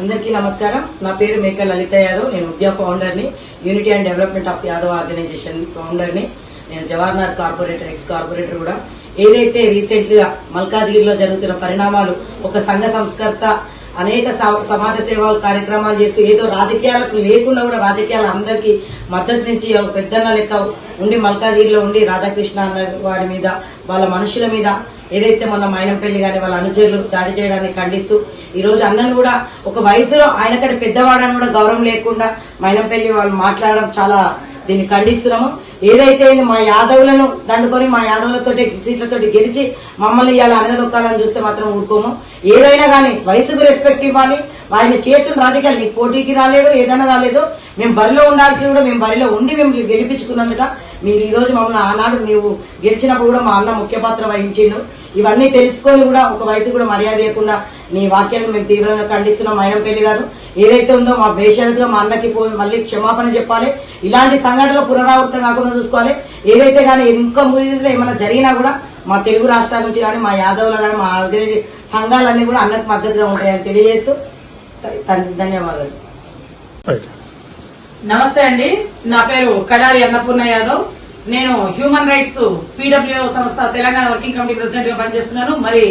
అందరికీ నమస్కారం. నా పేరు మేక లలిత యాదవ్. నేను ఉద్యోగ ఫౌండర్ని unity and development of Yadav organisation ఫౌండర్ని నేను జవహర్లాల్ కార్పొరేటర్ ఎక్స్ కార్పొరేటర్ కూడా. ఏదైతే రీసెంట్గా మల్కాజ్గిరిలో జరుగుతున్న పరిణామాలు ఒక సంఘ సంస్కర్త అనేక స- సమాజ సేవా కార్యక్రమాలు చేస్తూ ఏదో రాజకీయాలకు లేకుండా కూడా రాజకీయాలు అందరికీ మద్దతు నుంచి ఒక పెద్దన్న లెక్క ఉండి మల్కాజ్గిరిలో ఉండి రాధాకృష్ణ అన్న వారి మీద వాళ్ళ మనుషుల మీద ఏదైతే మొన్న మైనంపల్లి కానీ వాళ్ళ అనుచరులు దాడి చేయడాన్ని ఖండిస్తూ ఈ రోజు అన్నను కూడా ఒక వయసులో ఆయన కంటే పెద్దవాడని కూడా గౌరవం లేకుండా మైనంపల్లి వాళ్ళు మాట్లాడడం చాలా దీన్ని ఖండిస్తున్నాము. ఏదైతే మా యాదవులను దండుకొని మా యాదవులతో సీట్లతో గెలిచి మమ్మల్ని ఇవాళ అనగదొక్కాలని చూస్తే మాత్రం ఊరుకోము. ఏదైనా కానీ వయసుకు రెస్పెక్ట్ ఇవ్వాలి. ఆయన చేస్తున్న రాజకీయాలు నీకు పోటీకి రాలేడు ఏదైనా రాలేదు. మేము బరిలో ఉండాల్సి కూడా మేము బరిలో ఉండి మేము గెలిపించుకున్నందుక మీరు ఈరోజు మమ్మల్ని ఆనాడు నీవు గెలిచినప్పుడు కూడా మా అన్న ముఖ్య పాత్ర వహించిండు. ఇవన్నీ తెలుసుకొని కూడా ఒక వయసు కూడా మర్యాద ఇవ్వకుండా నీ వాక్యాలను మేము తీవ్రంగా ఖండిస్తున్నాం మైనంపల్లి గారు. ఏదైతే ఉందో మా బేషరతుగా మా అందరికి పోయి మళ్ళీ క్షమాపణ చెప్పాలి. ఇలాంటి సంఘటనలు పునరావృతం కాకుండా చూసుకోవాలి. ఏదైతే కానీ ఇంకా ముందులో ఏమైనా జరిగినా కూడా మా తెలుగు రాష్ట్రాల నుంచి కానీ మా యాదవులు కానీ మా ఆర్గనైజే సంఘాలన్నీ కూడా అన్నకు మద్దతుగా ఉంటాయని తెలియజేస్తూ ధన్యవాదాలు. నమస్తే అండి. నా పేరు కడారి అన్నపూర్ణ యాదవ్. నేను హ్యూమన్ రైట్స్ పీడబ్ల్యూ సంస్థ తెలంగాణ వర్కింగ్ కమిటీ ప్రెసిడెంట్గా పనిచేస్తున్నాను. మరి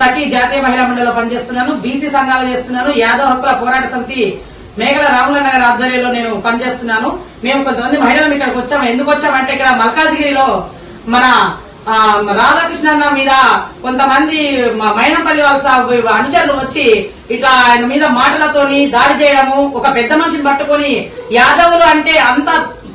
సఖీ జాతీయ మహిళా మండలిలో పనిచేస్తున్నాను. బీసీ సంఘాలు చేస్తున్నాను. యాదవ్ హక్కుల పోరాట సమితి మేఘల రాముల నగర్ ఆధ్వర్యంలో నేను పనిచేస్తున్నాను. మేము కొంతమంది మహిళలు ఇక్కడికి వచ్చాము. ఎందుకు వచ్చామంటే ఇక్కడ మల్కాజ్గిరిలో మన రాధాకృష్ణ అన్న మీద కొంతమంది మైనంపల్లి వాళ్ళ అనుచరులు వచ్చి ఇట్లా ఆయన మీద మాటలతోని దాడి చేయడము ఒక పెద్ద మనిషిని పట్టుకొని యాదవులు అంటే అంత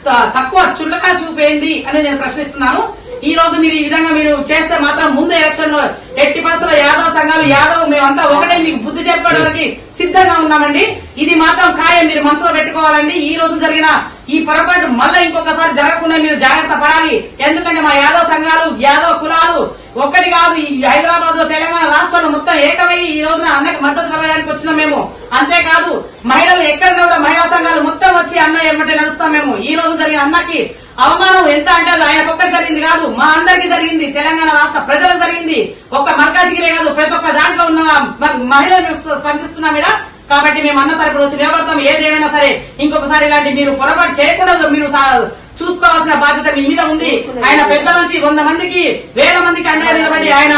త- తక్కువ చుల్లక చూపేంది అని నేను ప్రశ్నిస్తున్నాను. ఈ రోజు మీరు ఈ విధంగా మీరు చేస్తే మాత్రం ముందు ఎలక్షన్లో ఎట్టి పరిస్థితుల్లో యాదవ్ సంఘాలు యాదవ్ మేమంతా ఒకటే మీకు బుద్ధి చెప్పడానికి సిద్ధంగా ఉన్నామండి. ఇది మాత్రం ఖాయం. మీరు మనసులో పెట్టుకోవాలండి. ఈ రోజు జరిగిన ఈ పొరపాటు మళ్ళీ ఇంకొకసారి జరగకుండా మీరు జాగ్రత్త పడాలి. ఎందుకంటే మా యాదవ సంఘాలు యాదవ కులాలు ఒక్కటి కాదు. ఈ హైదరాబాద్లో తెలంగాణ రాష్ట్రంలో మొత్తం ఏకమై ఈ రోజున అన్నకి మద్దతు కలగడానికి వచ్చినాం మేము. అంతేకాదు మహిళలు ఎక్కడ కూడా మహిళా సంఘాలు మొత్తం వచ్చి అన్న ఏమంటే నడుస్తాం మేము. ఈ రోజు జరిగిన అన్నకి అవమానం ఎంత అంటే అది ఆయన ఒక్కరికి జరిగింది కాదు. మా అందరికి జరిగింది. తెలంగాణ రాష్ట్ర ప్రజలకు జరిగింది. ఒక్క మర్కాజిగిరే కాదు ప్రతి ఒక్క దాంట్లో ఉన్న మహిళలు మేము స్పందిస్తున్నాం ఇక్కడ కాబట్టి మేము అన్న తరపున వచ్చి నిలబడతాం. ఏదేమైనా సరే ఇంకొకసారి ఇలాంటి మీరు పొరపాటు చేయకూడదు. మీరు చూసుకోవాల్సిన బాధ్యత మీ మీద ఉంది. ఆయన పెద్ద మనిషి. వంద మందికి వేల మందికి అండగా నిలబడి ఆయన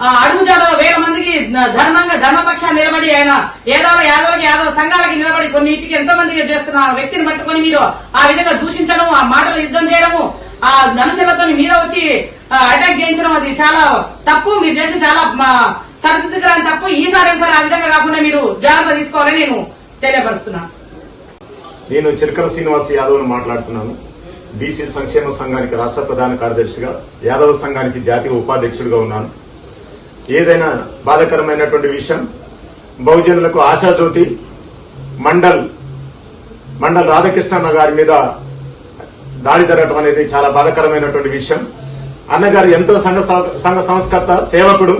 అడుగుజాడలో వేల మందికి ధర్మంగా ధర్మపక్షాన్ని నిలబడి ఆయన ఏదవ యాదవకి యాదవ సంఘాలకి నిలబడి కొన్నిటికి ఎంతో మందికి చేస్తున్న ఆ వ్యక్తిని పట్టుకొని మీరు ఆ విధంగా దూషించడం ఆ మాటలు యుద్ధం చేయడము ఆ ధనుషులతో మీద వచ్చి అటాక్ చేయించడం అది చాలా తప్పు. మీరు చేసిన చాలా సరిదిద్దుకురాని తప్పు. ఈసారి సరే ఆ విధంగా కాకుండా మీరు జాగ్రత్త తీసుకోవాలని నేను తెలియపరుస్తున్నాను. నేను చిరకల శ్రీనివాస్ యాదవ్ మాట్లాడుతున్నాను. బీసీ సంక్షేమ సంఘానికి రాష్ట్ర ప్రధాన కార్యదర్శిగా యాదవ సంఘానికి జాతీయ ఉపాధ్యక్షుడిగా ఉన్నాను. ఏదైనా బాధాకరమైనటువంటి విషయం బహుజనులకు ఆశాజ్యోతి మండల్ మండల్ రాధాకృష్ణన్న గారి మీద దాడి జరగడం అనేది చాలా బాధాకరమైనటువంటి విషయం. అన్నగారు ఎంతో సంఘ సంఘ సంస్కర్త సేవకుడు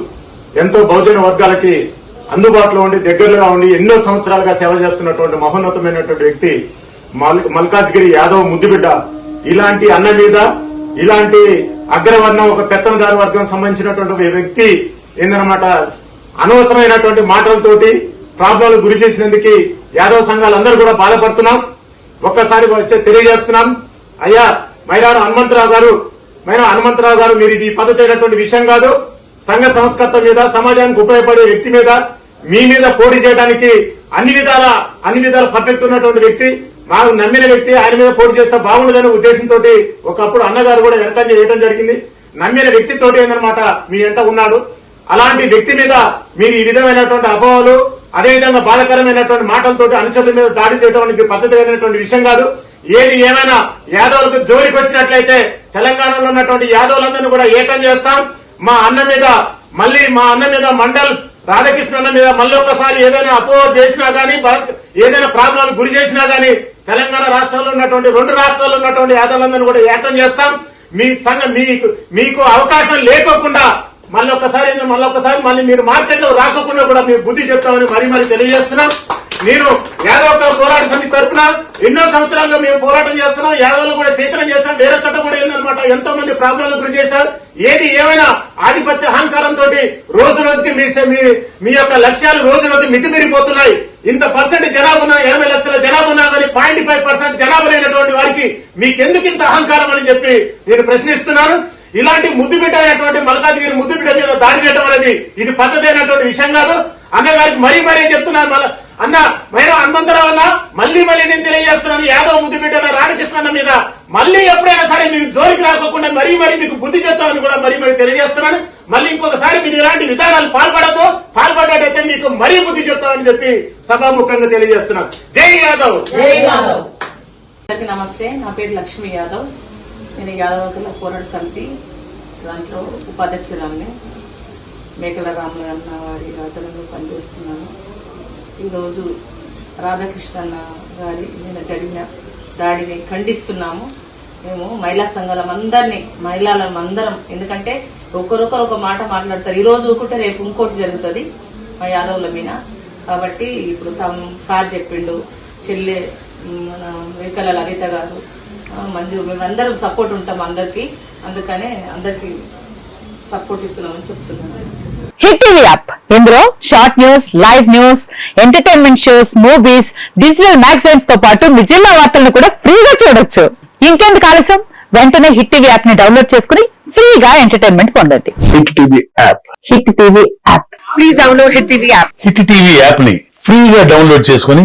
ఎంతో బహుజన వర్గాలకి అందుబాటులో ఉండి దగ్గరలో ఉండి ఎన్నో సంవత్సరాలుగా సేవ చేస్తున్నటువంటి మహోన్నతమైనటువంటి వ్యక్తి మల్- మల్కాజ్గిరి యాదవ్ ముద్దుబిడ్డ. ఇలాంటి అన్న మీద ఇలాంటి అగ్రవర్ణం ఒక పెత్తనదారు వర్గం సంబంధించినటువంటి ఒక వ్యక్తి ఏందనమాట అనవసరమైనటువంటి మాటలతోటి ప్రాబ్లంలు గురి చేసినందుకు యాదవ సంఘాలందరూ కూడా బాధపడుతున్నాం. ఒక్కసారి తెలియజేస్తున్నాం. అయ్యా మైరారు హనుమంతరావు గారు మైనా హనుమంతరావు గారు మీరు ఇది పద్ధతి అయినటువంటి విషయం కాదు. సంఘ సంస్కర్త మీద సమాజానికి ఉపయోగపడే వ్యక్తి మీద మీ మీద పోటీ చేయడానికి అన్ని విధాల అన్ని విధాల పర్ఫెక్ట్ ఉన్నటువంటి వ్యక్తి మాకు నమ్మిన వ్యక్తి ఆయన మీద పోటీ చేస్తే బాగుండదనే ఉద్దేశంతో ఒకప్పుడు అన్నగారు కూడా వెనకంజ వేయడం జరిగింది. నమ్మిన వ్యక్తితోటి ఏందనమాట మీ వెంట ఉన్నాడు. అలాంటి వ్యక్తి మీద మీరు ఈ విధమైనటువంటి అపోహలు అదేవిధంగా బాధకరమైనటువంటి మాటలతో అనుచరుల మీద దాడి చేయడం అనేది పద్ధతిమైనటువంటి విషయం కాదు. ఏది ఏమైనా యాదవులకు జోలికి వచ్చినట్లయితే తెలంగాణలో ఉన్నటువంటి యాదవులందరినీ కూడా ఏకం చేస్తాం. మా అన్న మీద మళ్ళీ మా అన్న మీద మండల్ రాధాకృష్ణ అన్న మీద మళ్ళీ ఒక్కసారి ఏదైనా అపోహ చేసినా గానీ ఏదైనా ప్రాబ్లం గురి చేసినా గానీ తెలంగాణ రాష్ట్రాల్లో ఉన్నటువంటి రెండు రాష్ట్రాల్లో ఉన్నటువంటి యాదవులందరినీ కూడా ఏకం చేస్తాం. మీ సంఘ మీకు మీకు అవకాశం లేకోకుండా మళ్ళీ ఒక్కసారి మళ్ళీ ఒక్కసారి మళ్ళీ మీరు మార్కెట్లో రాకుండా కూడా మీరు బుద్ధి చెప్తామని మరీ మరీ తెలియజేస్తున్నాం. నేను యాదవ్ పోరాట సమితి తరఫున ఎన్నో సంవత్సరాలుగా మేము పోరాటం చేస్తున్నాం. యాదవ్లు కూడా చైతన్యం చేస్తాం వేరే చోట కూడా ఏందనమాట ఎంతో మంది ప్రాబ్లంలు గురి చేశారు. ఏది ఏమైనా ఆధిపత్య అహంకారంతో రోజు రోజుకి మీ మీ- మీ యొక్క లక్ష్యాలు రోజు రోజు మితిమీరిపోతున్నాయి. ఇంత పర్సెంట్ జనాభా ఉన్నా ఎనభై లక్షల జనాభా ఉన్నా కానీ పాయింట్ ఫైవ్ పర్సెంట్ జనాభా లేనటువంటి వారికి మీకెందుకు ఇంత అహంకారం అని చెప్పి నేను ప్రశ్నిస్తున్నాను. ఇలాంటి ముద్దు బిడ్డ అయినటువంటి మల్కాజ్గిరి ముద్దు బిడ్డ మీద దాడి చేయడం అనేది ఇది పద్ధతి అయినటువంటి విషయం కాదు. అన్నగారికి మరీ మరీ చెప్తున్నాను మళ్ళా అన్న మైనా హనుమంతరావు అన్న మళ్ళీ మళ్ళీ నేను తెలియజేస్తున్నాను యాదవ్ ముద్దు బిడ్డ రాధాకృష్ణ అన్న మీద మళ్ళీ ఎప్పుడైనా సరే మీరు జోలికి రాకుండా మరీ మరీ మీకు బుద్ధి చెప్తామని కూడా మరీ మరీ తెలియజేస్తున్నాను. మళ్ళీ ఇంకొకసారి మీరు ఇలాంటి విధానాలు పాల్పడద్దు పాల్పడ్డట్టయితే మీకు మరీ బుద్ధి చెప్తామని చెప్పి సభాముఖంగా తెలియజేస్తున్నాను. జై యాదవ్! జై యాదవ్! నమస్తే నా పేరు లక్ష్మి యాదవ్. నేను యాదవ కుల పోరాట సమితి దాంట్లో ఉపాధ్యక్షురాలని మేకల రాములు అన్న వారి ఆధ్వర్యంలో పనిచేస్తున్నాను. ఈరోజు రాధాకృష్ణన్న గారి మీద జరిగిన దాడిని ఖండిస్తున్నాము. మేము మహిళా సంఘాలం అందరినీ మహిళలం అందరం ఎందుకంటే ఒకరొకరు ఒక మాట మాట్లాడతారు. ఈ రోజు ఒకటి రేపు ఇంకోటి జరుగుతుంది మా యాదవుల మీద. కాబట్టి ఇప్పుడు తాము సార్ చెప్పిండు చెల్లె మన వెంకల లలిత గారు మంజు మేమందరం సపోర్ట్ ఉంటాం అందరికి. అందుకనే అందరికి సపోర్ట్ ఇస్తున్నామని చెప్తున్నాను. Hit TV app. ఇందులో short news live news entertainment shows movies digital మ్యాగజైన్స్తో పాటు మీ జిల్లా వార్తలను కూడా ఫ్రీగా చూడొచ్చు. ఇంకెందుకు ఆలస్యం? వెంటనే హిట్ టీవీ యాప్ని డౌన్లోడ్ చేసుకుని ఫ్రీగా ఎంటర్టైన్మెంట్ పొందండి. Hit TV app. Hit TV app. Please download hit TV app. Hit TV యాప్ని ఫ్రీగా డౌన్లోడ్ చేసుకుని